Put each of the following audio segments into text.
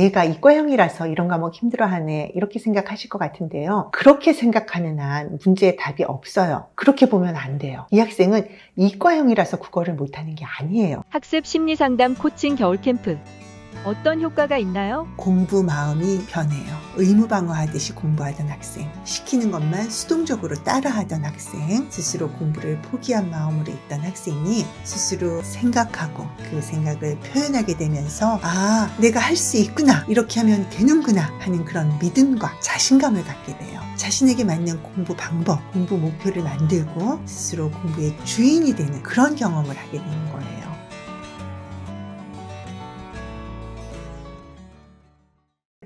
얘가 이과형이라서 이런 과목 힘들어하네 이렇게 생각하실 것 같은데요. 그렇게 생각하는 한 문제의 답이 없어요. 그렇게 보면 안 돼요. 이 학생은 이과형이라서 국어를 못하는 게 아니에요. 학습 심리 상담 코칭 겨울 캠프. 어떤 효과가 있나요? 공부 마음이 변해요. 의무방어하듯이 공부하던 학생, 시키는 것만 수동적으로 따라하던 학생, 스스로 공부를 포기한 마음으로 있던 학생이 스스로 생각하고 그 생각을 표현하게 되면서 아, 내가 할 수 있구나. 이렇게 하면 되는구나 하는 그런 믿음과 자신감을 갖게 돼요. 자신에게 맞는 공부 방법, 공부 목표를 만들고 스스로 공부의 주인이 되는 그런 경험을 하게 되는 거예요.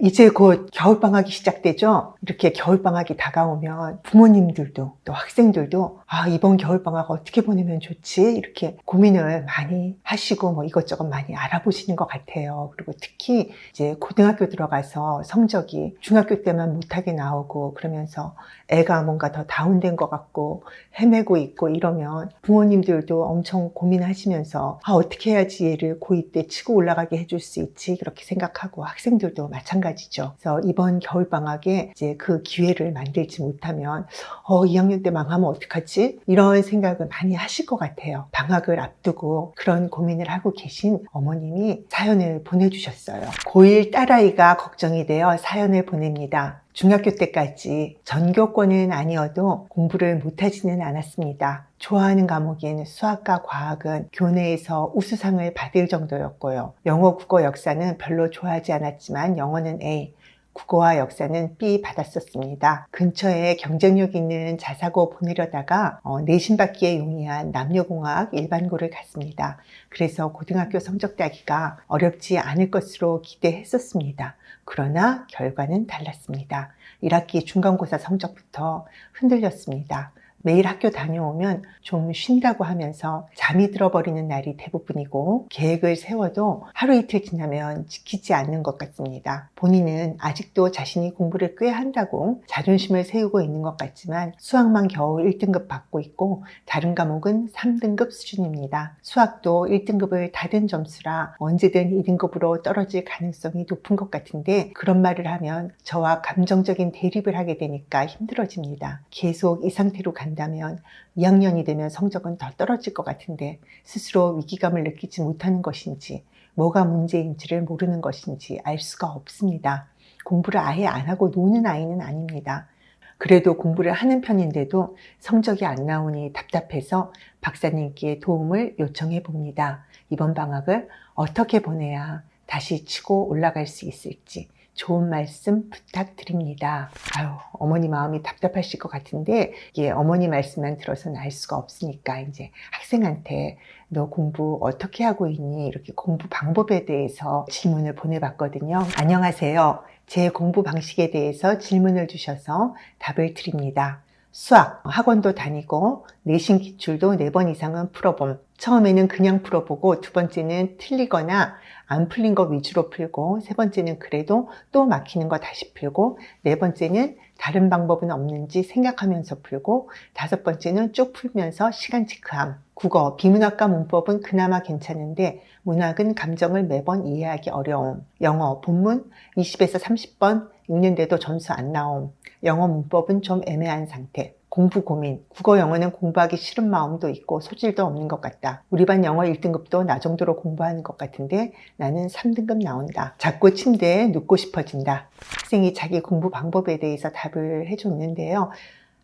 이제 곧 겨울방학이 시작되죠? 이렇게 겨울방학이 다가오면 부모님들도 또 학생들도 아, 이번 겨울방학 어떻게 보내면 좋지? 이렇게 고민을 많이 하시고 뭐 이것저것 많이 알아보시는 것 같아요. 그리고 특히 이제 고등학교 들어가서 성적이 중학교 때만 못하게 나오고 그러면서 애가 뭔가 더 다운된 것 같고 헤매고 있고 이러면 부모님들도 엄청 고민하시면서 아, 어떻게 해야지 얘를 고2 때 치고 올라가게 해줄 수 있지? 그렇게 생각하고 학생들도 마찬가지 죠. 그래서 이번 겨울 방학에 이제 그 기회를 만들지 못하면 어, 2학년 때 망하면 어떡하지? 이런 생각을 많이 하실 것 같아요. 방학을 앞두고 그런 고민을 하고 계신 어머님이 사연을 보내주셨어요. 고1 딸아이가 걱정이 되어 사연을 보냅니다. 중학교 때까지 전교권은 아니어도 공부를 못하지는 않았습니다. 좋아하는 과목인 수학과 과학은 교내에서 우수상을 받을 정도였고요. 영어, 국어, 역사는 별로 좋아하지 않았지만 영어는 A, 국어와 역사는 B 받았었습니다. 근처에 경쟁력 있는 자사고 보내려다가 어, 내신 받기에 용이한 남녀공학 일반고를 갔습니다. 그래서 고등학교 성적 따기가 어렵지 않을 것으로 기대했었습니다. 그러나 결과는 달랐습니다. 1학기 중간고사 성적부터 흔들렸습니다. 매일 학교 다녀오면 좀 쉰다고 하면서 잠이 들어버리는 날이 대부분이고 계획을 세워도 하루 이틀 지나면 지키지 않는 것 같습니다. 본인은 아직도 자신이 공부를 꽤 한다고 자존심을 세우고 있는 것 같지만 수학만 겨우 1등급 받고 있고 다른 과목은 3등급 수준입니다. 수학도 1등급을 다른 점수라 언제든 2등급으로 떨어질 가능성이 높은 것 같은데 그런 말을 하면 저와 감정적인 대립을 하게 되니까 힘들어집니다. 계속 이 상태로 간 간다면 2학년이 되면 성적은 더 떨어질 것 같은데 스스로 위기감을 느끼지 못하는 것인지 뭐가 문제인지를 모르는 것인지 알 수가 없습니다. 공부를 아예 안 하고 노는 아이는 아닙니다. 그래도 공부를 하는 편인데도 성적이 안 나오니 답답해서 박사님께 도움을 요청해 봅니다. 이번 방학을 어떻게 보내야 다시 치고 올라갈 수 있을지 좋은 말씀 부탁드립니다. 아유, 어머니 마음이 답답하실 것 같은데, 이게 어머니 말씀만 들어서는 알 수가 없으니까, 이제 학생한테 너 공부 어떻게 하고 있니? 이렇게 공부 방법에 대해서 질문을 보내봤거든요. 안녕하세요. 제 공부 방식에 대해서 질문을 주셔서 답을 드립니다. 수학, 학원도 다니고, 내신 기출도 4번 이상은 풀어봄. 처음에는 그냥 풀어보고, 두 번째는 틀리거나 안 풀린 거 위주로 풀고, 세 번째는 그래도 또 막히는 거 다시 풀고, 네 번째는 다른 방법은 없는지 생각하면서 풀고, 다섯 번째는 쭉 풀면서 시간 체크함. 국어, 비문학과 문법은 그나마 괜찮은데, 문학은 감정을 매번 이해하기 어려움. 영어, 본문 20에서 30번 읽는데도 점수 안 나옴. 영어 문법은 좀 애매한 상태. 공부 고민. 국어 영어는 공부하기 싫은 마음도 있고 소질도 없는 것 같다. 우리 반 영어 1등급도 나 정도로 공부하는 것 같은데 나는 3등급 나온다. 자꾸 침대에 눕고 싶어진다. 학생이 자기 공부 방법에 대해서 답을 해줬는데요.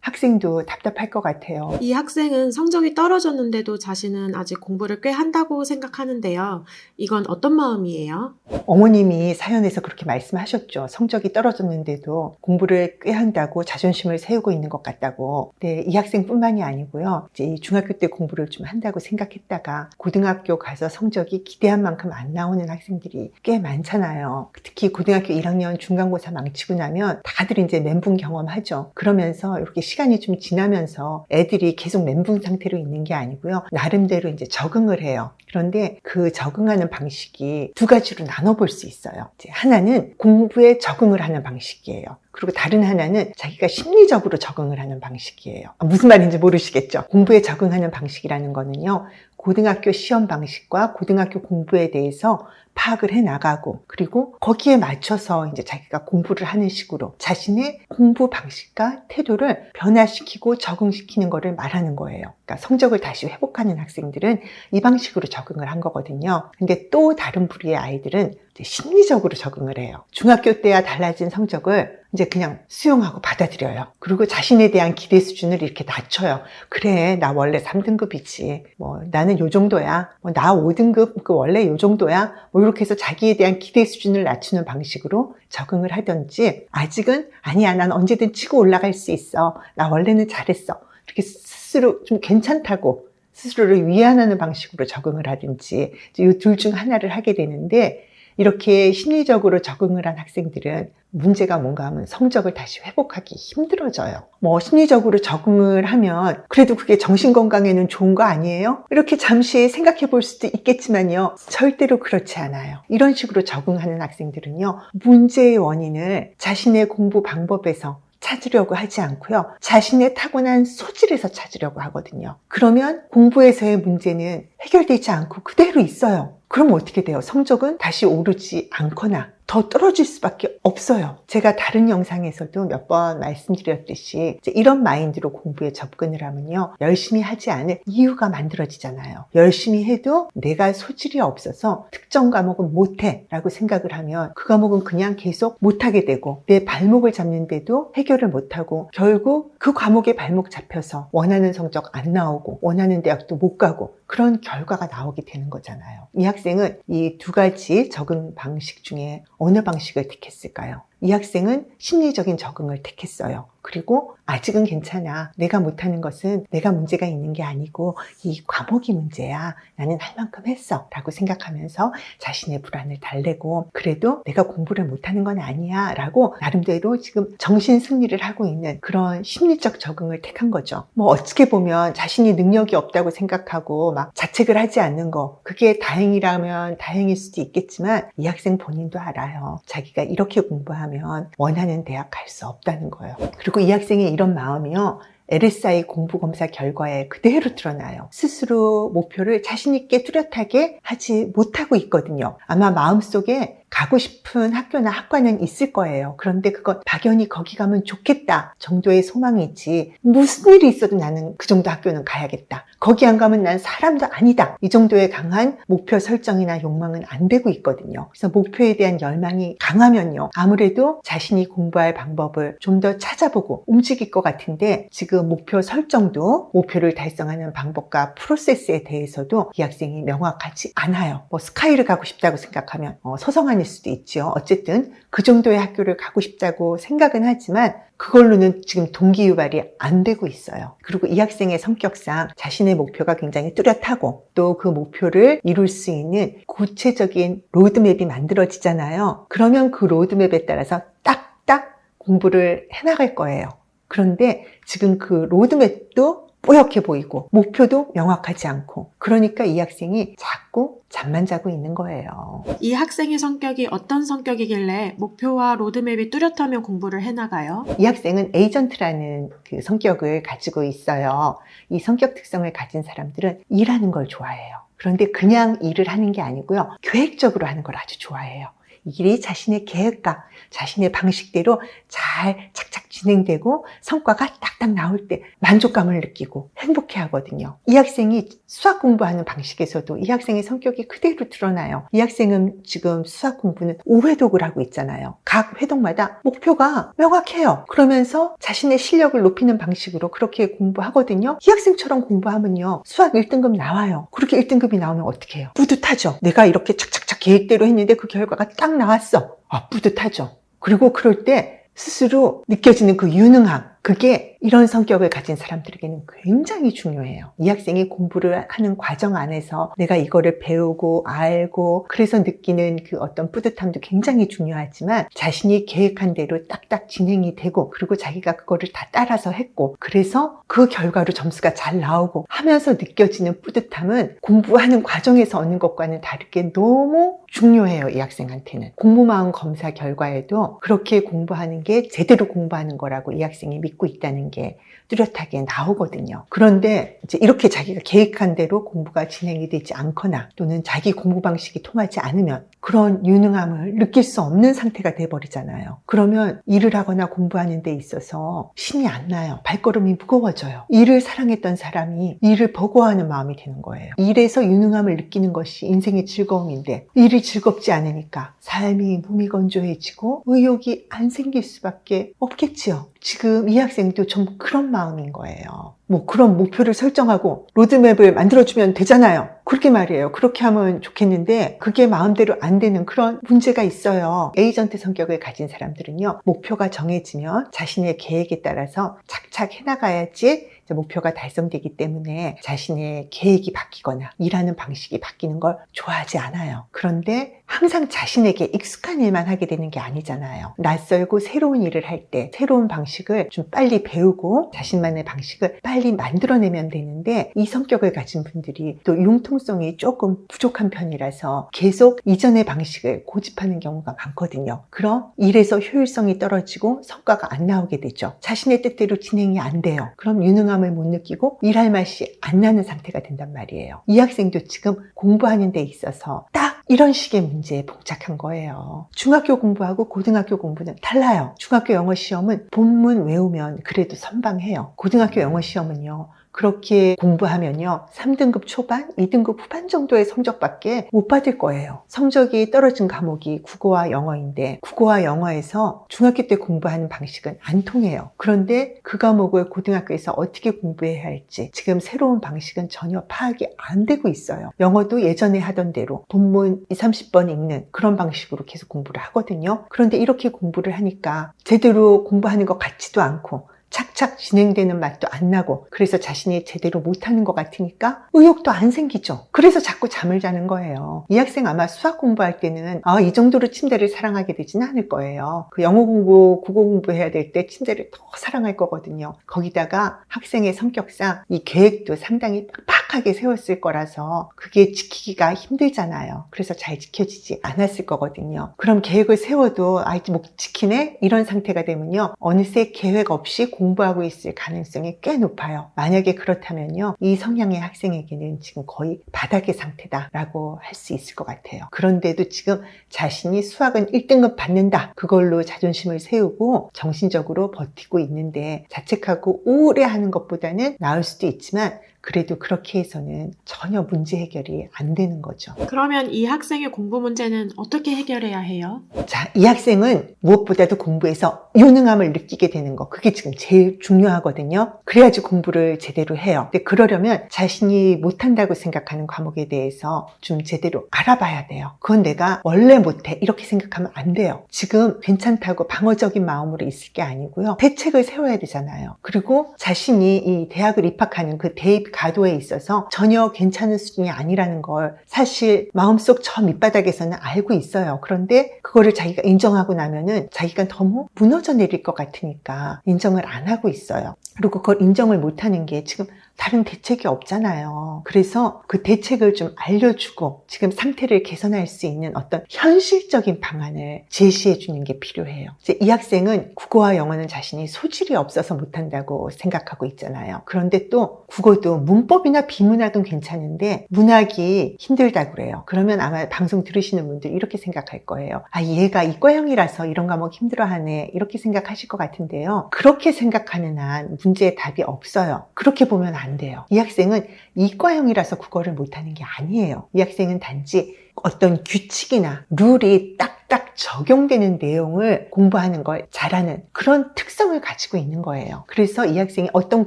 학생도 답답할 것 같아요. 이 학생은 성적이 떨어졌는데도 자신은 아직 공부를 꽤 한다고 생각하는데요. 이건 어떤 마음이에요? 어머님이 사연에서 그렇게 말씀하셨죠. 성적이 떨어졌는데도 공부를 꽤 한다고 자존심을 세우고 있는 것 같다고. 네, 이 학생뿐만이 아니고요. 이제 중학교 때 공부를 좀 한다고 생각했다가 고등학교 가서 성적이 기대한 만큼 안 나오는 학생들이 꽤 많잖아요. 특히 고등학교 1학년 중간고사 망치고 나면 다들 이제 멘붕 경험하죠. 그러면서 이렇게 시간이 좀 지나면서 애들이 계속 멘붕 상태로 있는 게 아니고요. 나름대로 이제 적응을 해요. 그런데 그 적응하는 방식이 두 가지로 나눠볼 수 있어요. 하나는 공부에 적응을 하는 방식이에요. 그리고 다른 하나는 자기가 심리적으로 적응을 하는 방식이에요. 아, 무슨 말인지 모르시겠죠? 공부에 적응하는 방식이라는 거는요. 고등학교 시험 방식과 고등학교 공부에 대해서 파악을 해 나가고 그리고 거기에 맞춰서 이제 자기가 공부를 하는 식으로 자신의 공부 방식과 태도를 변화시키고 적응시키는 거를 말하는 거예요. 그러니까 성적을 다시 회복하는 학생들은 이 방식으로 적응을 한 거거든요. 근데 또 다른 부류의 아이들은 심리적으로 적응을 해요. 중학교 때와 달라진 성적을 이제 그냥 수용하고 받아들여요. 그리고 자신에 대한 기대 수준을 이렇게 낮춰요. 그래, 나 원래 3등급이지. 뭐, 나는 요 정도야. 뭐, 나 5등급, 그 원래 요 정도야. 뭐, 이렇게 해서 자기에 대한 기대 수준을 낮추는 방식으로 적응을 하든지, 아직은 아니야, 난 언제든 치고 올라갈 수 있어. 나 원래는 잘했어. 이렇게 스스로 좀 괜찮다고 스스로를 위안하는 방식으로 적응을 하든지, 이 둘 중 하나를 하게 되는데, 이렇게 심리적으로 적응을 한 학생들은 문제가 뭔가 하면 성적을 다시 회복하기 힘들어져요. 뭐 심리적으로 적응을 하면 그래도 그게 정신 건강에는 좋은 거 아니에요? 이렇게 잠시 생각해 볼 수도 있겠지만요. 절대로 그렇지 않아요. 이런 식으로 적응하는 학생들은요. 문제의 원인을 자신의 공부 방법에서 찾으려고 하지 않고요. 자신의 타고난 소질에서 찾으려고 하거든요. 그러면 공부에서의 문제는 해결되지 않고 그대로 있어요. 그럼 어떻게 돼요? 성적은 다시 오르지 않거나 더 떨어질 수밖에 없어요. 제가 다른 영상에서도 몇 번 말씀드렸듯이 이런 마인드로 공부에 접근을 하면요. 열심히 하지 않을 이유가 만들어지잖아요. 열심히 해도 내가 소질이 없어서 특정 과목은 못해 라고 생각을 하면 그 과목은 그냥 계속 못하게 되고 내 발목을 잡는데도 해결을 못하고 결국 그 과목에 발목 잡혀서 원하는 성적 안 나오고 원하는 대학도 못 가고 그런 결과가 나오게 되는 거잖아요. 이 학생은 이 두 가지 적응 방식 중에 어느 방식을 택했을까요? 이 학생은 심리적인 적응을 택했어요. 그리고 아직은 괜찮아. 내가 못하는 것은 내가 문제가 있는 게 아니고 이 과목이 문제야. 나는 할 만큼 했어. 라고 생각하면서 자신의 불안을 달래고 그래도 내가 공부를 못하는 건 아니야. 라고 나름대로 지금 정신 승리를 하고 있는 그런 심리적 적응을 택한 거죠. 뭐 어떻게 보면 자신이 능력이 없다고 생각하고 막 자책을 하지 않는 거. 그게 다행이라면 다행일 수도 있겠지만 이 학생 본인도 알아요. 자기가 이렇게 공부하면 원하는 대학 갈 수 없다는 거예요. 그리고 이 학생의 이런 마음이요. LSI 공부 검사 결과에 그대로 드러나요. 스스로 목표를 자신있게 뚜렷하게 하지 못하고 있거든요. 아마 마음속에 가고 싶은 학교나 학과는 있을 거예요. 그런데 그건 막연히 거기 가면 좋겠다 정도의 소망이지 무슨 일이 있어도 나는 그 정도 학교는 가야겠다. 거기 안 가면 난 사람도 아니다. 이 정도의 강한 목표 설정이나 욕망은 안 되고 있거든요. 그래서 목표에 대한 열망이 강하면요. 아무래도 자신이 공부할 방법을 좀 더 찾아보고 움직일 것 같은데 지금 목표 설정도 목표를 달성하는 방법과 프로세스에 대해서도 이 학생이 명확하지 않아요. 뭐 스카이를 가고 싶다고 생각하면 어, 서성한 일 수도 있죠. 어쨌든 그 정도의 학교를 가고 싶다고 생각은 하지만 그걸로는 지금 동기 유발이 안 되고 있어요. 그리고 이 학생의 성격상 자신의 목표가 굉장히 뚜렷하고 또 그 목표를 이룰 수 있는 구체적인 로드맵이 만들어지잖아요. 그러면 그 로드맵에 따라서 딱딱 공부를 해나갈 거예요. 그런데 지금 그 로드맵도 뿌옇게 보이고 목표도 명확하지 않고 그러니까 이 학생이 자꾸 잠만 자고 있는 거예요. 이 학생의 성격이 어떤 성격이길래 목표와 로드맵이 뚜렷하면 공부를 해나가요? 이 학생은 에이전트라는 그 성격을 가지고 있어요. 이 성격 특성을 가진 사람들은 일하는 걸 좋아해요. 그런데 그냥 일을 하는 게 아니고요. 계획적으로 하는 걸 아주 좋아해요. 이 일이 자신의 계획과 자신의 방식대로 잘 착착 진행되고 성과가 딱딱 나올 때 만족감을 느끼고 행복해 하거든요. 이 학생이 수학 공부하는 방식에서도 이 학생의 성격이 그대로 드러나요. 이 학생은 지금 수학 공부는 5회독을 하고 있잖아요. 각 회독마다 목표가 명확해요. 그러면서 자신의 실력을 높이는 방식으로 그렇게 공부하거든요. 이 학생처럼 공부하면요. 수학 1등급 나와요. 그렇게 1등급이 나오면 어떻게 해요? 뿌듯하죠. 내가 이렇게 착착착 계획대로 했는데 그 결과가 딱 나왔어. 아, 뿌듯하죠. 그리고 그럴 때 스스로 느껴지는 그 유능함, 그게 이런 성격을 가진 사람들에게는 굉장히 중요해요. 이 학생이 공부를 하는 과정 안에서 내가 이거를 배우고 알고 그래서 느끼는 그 어떤 뿌듯함도 굉장히 중요하지만 자신이 계획한 대로 딱딱 진행이 되고 그리고 자기가 그거를 다 따라서 했고 그래서 그 결과로 점수가 잘 나오고 하면서 느껴지는 뿌듯함은 공부하는 과정에서 얻는 것과는 다르게 너무 중요해요, 이 학생한테는. 공부마음 검사 결과에도 그렇게 공부하는 게 제대로 공부하는 거라고 이 학생이 믿고 있다는 게 뚜렷하게 나오거든요. 그런데 이제 이렇게 자기가 계획한 대로 공부가 진행이 되지 않거나 또는 자기 공부 방식이 통하지 않으면 그런 유능함을 느낄 수 없는 상태가 돼버리잖아요. 그러면 일을 하거나 공부하는 데 있어서 신이 안 나요. 발걸음이 무거워져요. 일을 사랑했던 사람이 일을 버거워하는 마음이 되는 거예요. 일에서 유능함을 느끼는 것이 인생의 즐거움인데 일이 즐겁지 않으니까 삶이 무미건조해지고 의욕이 안 생길 수밖에 없겠지요. 지금 이 학생도 좀 그런 마음 인 거예요. 뭐 그런 목표를 설정하고 로드맵을 만들어주면 되잖아요. 그렇게 말이에요. 그렇게 하면 좋겠는데 그게 마음대로 안 되는 그런 문제가 있어요. 에이전트 성격을 가진 사람들은요. 목표가 정해지면 자신의 계획에 따라서 착착 해나가야지 목표가 달성되기 때문에 자신의 계획이 바뀌거나 일하는 방식이 바뀌는 걸 좋아하지 않아요. 그런데 항상 자신에게 익숙한 일만 하게 되는 게 아니잖아요. 낯설고 새로운 일을 할 때 새로운 방식을 좀 빨리 배우고 자신만의 방식을 빨리 만들어내면 되는데 이 성격을 가진 분들이 또 융통성이 조금 부족한 편이라서 계속 이전의 방식을 고집하는 경우가 많거든요. 그럼 일에서 효율성이 떨어지고 성과가 안 나오게 되죠. 자신의 뜻대로 진행이 안 돼요. 그럼 유능함을 못 느끼고 일할 맛이 안 나는 상태가 된단 말이에요. 이 학생도 지금 공부하는 데 있어서 딱 이런 식의 문제에 봉착한 거예요. 중학교 공부하고 고등학교 공부는 달라요. 중학교 영어 시험은 본문 외우면 그래도 선방해요. 고등학교 영어 시험은요. 그렇게 공부하면요. 3등급 초반, 2등급 후반 정도의 성적밖에 못 받을 거예요. 성적이 떨어진 과목이 국어와 영어인데 국어와 영어에서 중학교 때 공부하는 방식은 안 통해요. 그런데 그 과목을 고등학교에서 어떻게 공부해야 할지 지금 새로운 방식은 전혀 파악이 안 되고 있어요. 영어도 예전에 하던 대로 본문 2, 30번 읽는 그런 방식으로 계속 공부를 하거든요. 그런데 이렇게 공부를 하니까 제대로 공부하는 것 같지도 않고 착착 진행되는 맛도 안 나고 그래서 자신이 제대로 못하는 것 같으니까 의욕도 안 생기죠. 그래서 자꾸 잠을 자는 거예요. 이 학생 아마 수학 공부할 때는 아, 이 정도로 침대를 사랑하게 되지는 않을 거예요. 그 영어 공부, 국어 공부해야 될 때 침대를 더 사랑할 거거든요. 거기다가 학생의 성격상 이 계획도 상당히 빡빡하게 세웠을 거라서 그게 지키기가 힘들잖아요. 그래서 잘 지켜지지 않았을 거거든요. 그럼 계획을 세워도 아이 못 지키네? 이런 상태가 되면요. 어느새 계획 없이 공부 하고 있을 가능성이 꽤 높아요. 만약에 그렇다면요. 이 성향의 학생에게는 지금 거의 바닥의 상태다라고 할 수 있을 것 같아요. 그런데도 지금 자신이 수학은 1등급 받는다. 그걸로 자존심을 세우고 정신적으로 버티고 있는데 자책하고 우울해 하는 것보다는 나을 수도 있지만 그래도 그렇게 해서는 전혀 문제 해결이 안 되는 거죠. 그러면 이 학생의 공부 문제는 어떻게 해결해야 해요? 자, 이 학생은 무엇보다도 공부에서 유능함을 느끼게 되는 거. 그게 지금 제일 중요하거든요. 그래야지 공부를 제대로 해요. 근데 그러려면 자신이 못한다고 생각하는 과목에 대해서 좀 제대로 알아봐야 돼요. 그건 내가 원래 못해. 이렇게 생각하면 안 돼요. 지금 괜찮다고 방어적인 마음으로 있을 게 아니고요. 대책을 세워야 되잖아요. 그리고 자신이 이 대학을 입학하는 그 대입 가도에 있어서 전혀 괜찮은 수준이 아니라는 걸 사실 마음속 저 밑바닥에서는 알고 있어요. 그런데 그거를 자기가 인정하고 나면은 자기가 너무 무너져 내릴 것 같으니까 인정을 안 하고 있어요. 그리고 그걸 인정을 못 하는 게 지금 다른 대책이 없잖아요. 그래서 그 대책을 좀 알려주고 지금 상태를 개선할 수 있는 어떤 현실적인 방안을 제시해 주는 게 필요해요. 이제 이 학생은 국어와 영어는 자신이 소질이 없어서 못한다고 생각하고 있잖아요. 그런데 또 국어도 문법이나 비문학은 괜찮은데 문학이 힘들다고 그래요. 그러면 아마 방송 들으시는 분들 이렇게 생각할 거예요. 아, 얘가 이과형이라서 이런 과목 힘들어하네. 이렇게 생각하실 것 같은데요. 그렇게 생각하는 한 문제의 답이 없어요. 그렇게 보면 안 돼요. 이 학생은 이과형이라서 국어를 못하는 게 아니에요. 이 학생은 단지 어떤 규칙이나 룰이 딱딱 적용되는 내용을 공부하는 걸 잘하는 그런 특성을 가지고 있는 거예요. 그래서 이 학생이 어떤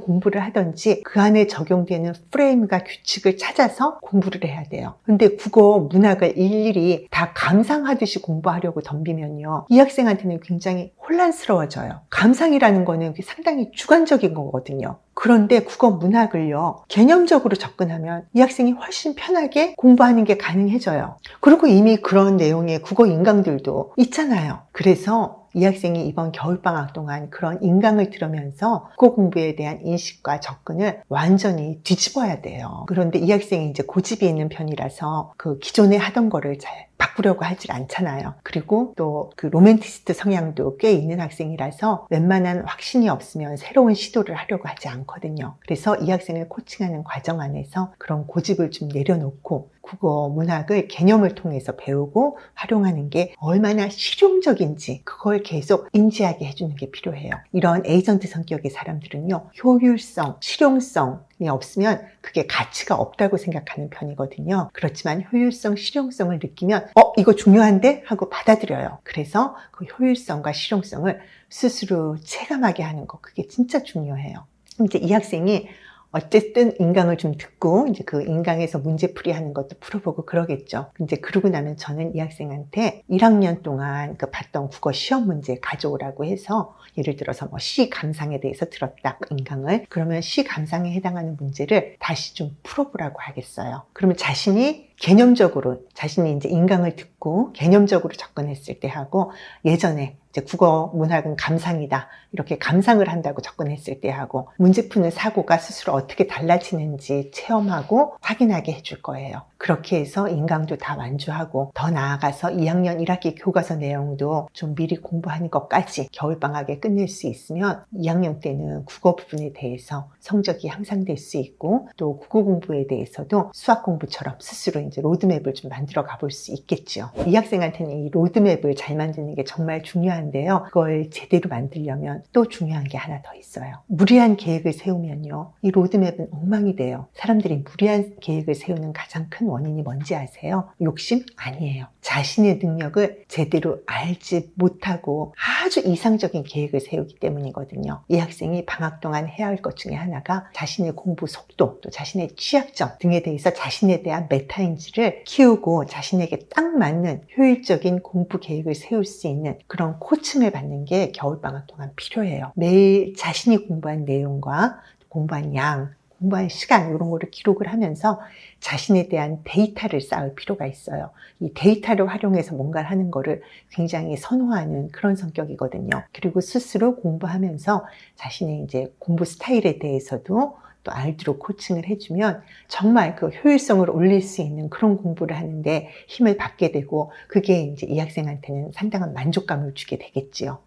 공부를 하든지 그 안에 적용되는 프레임과 규칙을 찾아서 공부를 해야 돼요. 근데 국어, 문학을 일일이 다 감상하듯이 공부하려고 덤비면요. 이 학생한테는 굉장히 혼란스러워져요. 감상이라는 거는 상당히 주관적인 거거든요. 그런데 국어 문학을요, 개념적으로 접근하면 이 학생이 훨씬 편하게 공부하는 게 가능해져요. 그리고 이미 그런 내용의 국어 인강들도 있잖아요. 그래서 이 학생이 이번 겨울방학 동안 그런 인강을 들으면서 국어 공부에 대한 인식과 접근을 완전히 뒤집어야 돼요. 그런데 이 학생이 이제 고집이 있는 편이라서 그 기존에 하던 거를 잘 바꾸려고 하질 않잖아요. 그리고 또 그 로맨티스트 성향도 꽤 있는 학생이라서 웬만한 확신이 없으면 새로운 시도를 하려고 하지 않거든요. 그래서 이 학생을 코칭하는 과정 안에서 그런 고집을 좀 내려놓고 국어 문학을 개념을 통해서 배우고 활용하는 게 얼마나 실용적인지 그걸 계속 인지하게 해주는 게 필요해요. 이런 에이전트 성격의 사람들은요, 효율성, 실용성이 없으면 그게 가치가 없다고 생각하는 편이거든요. 그렇지만 효율성, 실용성을 느끼면, 어, 이거 중요한데? 하고 받아들여요. 그래서 그 효율성과 실용성을 스스로 체감하게 하는 거, 그게 진짜 중요해요. 이제 이 학생이 어쨌든 인강을 좀 듣고 이제 그 인강에서 문제풀이 하는 것도 풀어보고 그러겠죠. 이제 그러고 나면 저는 이 학생한테 1학년 동안 그 봤던 국어 시험 문제 가져오라고 해서 예를 들어서 뭐 시 감상에 대해서 들었다 인강을 그러면 시 감상에 해당하는 문제를 다시 좀 풀어보라고 하겠어요. 그러면 자신이 개념적으로 자신이 이제 인강을 듣고 개념적으로 접근했을 때 하고 예전에 이제 국어 문학은 감상이다 이렇게 감상을 한다고 접근했을 때 하고 문제 푸는 사고가 스스로 어떻게 달라지는지 체험하고 확인하게 해줄 거예요. 그렇게 해서 인강도 다 완주하고 더 나아가서 2학년 1학기 교과서 내용도 좀 미리 공부하는 것까지 겨울방학에 끝낼 수 있으면 2학년 때는 국어 부분에 대해서 성적이 향상될 수 있고 또 국어 공부에 대해서도 수학 공부처럼 스스로 이제 로드맵을 좀 만들어 가볼 수 있겠죠. 이 학생한테는 이 로드맵을 잘 만드는 게 정말 중요한데요. 그걸 제대로 만들려면 또 중요한 게 하나 더 있어요. 무리한 계획을 세우면요. 이 로드맵은 엉망이 돼요. 사람들이 무리한 계획을 세우는 가장 큰 원인이 뭔지 아세요? 욕심? 아니에요. 자신의 능력을 제대로 알지 못하고 아주 이상적인 계획을 세우기 때문이거든요. 이 학생이 방학 동안 해야 할 것 중에 하나가 자신의 공부 속도, 또 자신의 취약점 등에 대해서 자신에 대한 메타인지를 키우고 자신에게 딱 맞는 효율적인 공부 계획을 세울 수 있는 그런 코칭을 받는 게 겨울방학 동안 필요해요. 매일 자신이 공부한 내용과 공부한 양, 공부한 시간 이런 거를 기록을 하면서 자신에 대한 데이터를 쌓을 필요가 있어요. 이 데이터를 활용해서 뭔가를 하는 거를 굉장히 선호하는 그런 성격이거든요. 그리고 스스로 공부하면서 자신의 이제 공부 스타일에 대해서도 또 알도록 코칭을 해주면 정말 그 효율성을 올릴 수 있는 그런 공부를 하는데 힘을 받게 되고 그게 이제 이 학생한테는 상당한 만족감을 주게 되겠지요.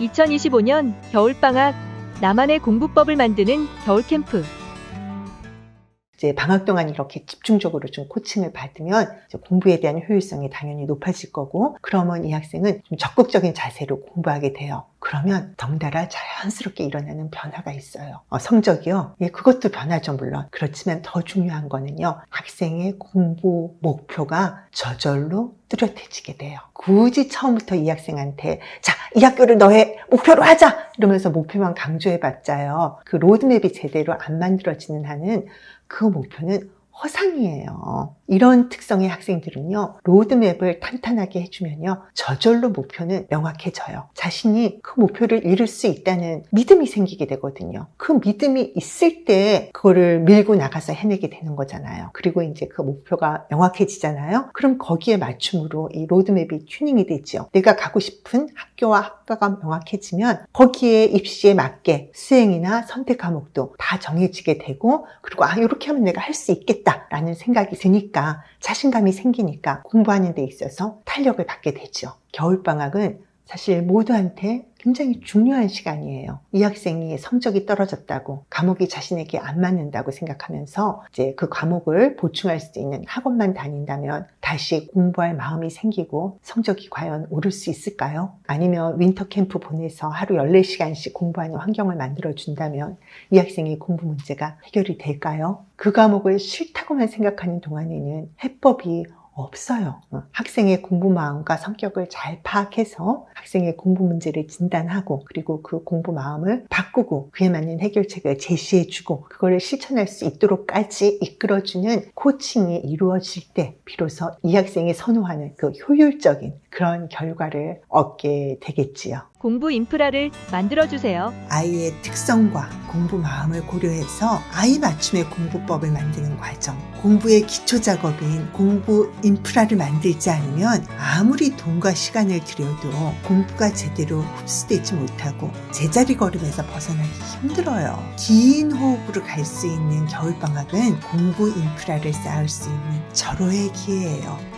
2025년 겨울방학 나만의 공부법을 만드는 겨울 캠프. 이제 방학 동안 이렇게 집중적으로 좀 코칭을 받으면 이제 공부에 대한 효율성이 당연히 높아질 거고 그러면 이 학생은 좀 적극적인 자세로 공부하게 돼요. 그러면 덩달아 자연스럽게 일어나는 변화가 있어요. 어, 성적이요. 예, 그것도 변하죠, 물론. 그렇지만 더 중요한 거는요. 학생의 공부 목표가 저절로 뚜렷해지게 돼요. 굳이 처음부터 이 학생한테 자, 이 학교를 너의 목표로 하자! 이러면서 목표만 강조해봤자요. 그 로드맵이 제대로 안 만들어지는 한은 그 목표는 허상이에요. 이런 특성의 학생들은요, 로드맵을 탄탄하게 해주면요, 저절로 목표는 명확해져요. 자신이 그 목표를 이룰 수 있다는 믿음이 생기게 되거든요. 그 믿음이 있을 때 그거를 밀고 나가서 해내게 되는 거잖아요. 그리고 이제 그 목표가 명확해지잖아요. 그럼 거기에 맞춤으로 이 로드맵이 튜닝이 되죠. 내가 가고 싶은 학교와 학과가 명확해지면 거기에 입시에 맞게 수행이나 선택 과목도 다 정해지게 되고, 그리고 아, 이렇게 하면 내가 할 수 있겠다라는 생각이 드니까 자신감이 생기니까 공부하는 데 있어서 탄력을 받게 되죠. 겨울방학은 사실 모두한테 굉장히 중요한 시간이에요. 이 학생이 성적이 떨어졌다고, 과목이 자신에게 안 맞는다고 생각하면서 이제 그 과목을 보충할 수 있는 학원만 다닌다면 다시 공부할 마음이 생기고 성적이 과연 오를 수 있을까요? 아니면 윈터 캠프 보내서 하루 14시간씩 공부하는 환경을 만들어 준다면 이 학생의 공부 문제가 해결이 될까요? 그 과목을 싫다고만 생각하는 동안에는 해법이 없어요. 어, 학생의 공부 마음과 성격을 잘 파악해서 학생의 공부 문제를 진단하고 그리고 그 공부 마음을 바꾸고 그에 맞는 해결책을 제시해주고 그거를 실천할 수 있도록까지 이끌어주는 코칭이 이루어질 때 비로소 이 학생이 선호하는 그 효율적인 그런 결과를 얻게 되겠지요. 공부 인프라를 만들어주세요. 아이의 특성과 공부 마음을 고려해서 아이 맞춤의 공부법을 만드는 과정. 공부의 기초 작업인 공부 인프라를 만들지 않으면 아무리 돈과 시간을 들여도 공부가 제대로 흡수되지 못하고 제자리 걸음에서 벗어나기 힘들어요. 긴 호흡으로 갈 수 있는 겨울방학은 공부 인프라를 쌓을 수 있는 절호의 기회예요.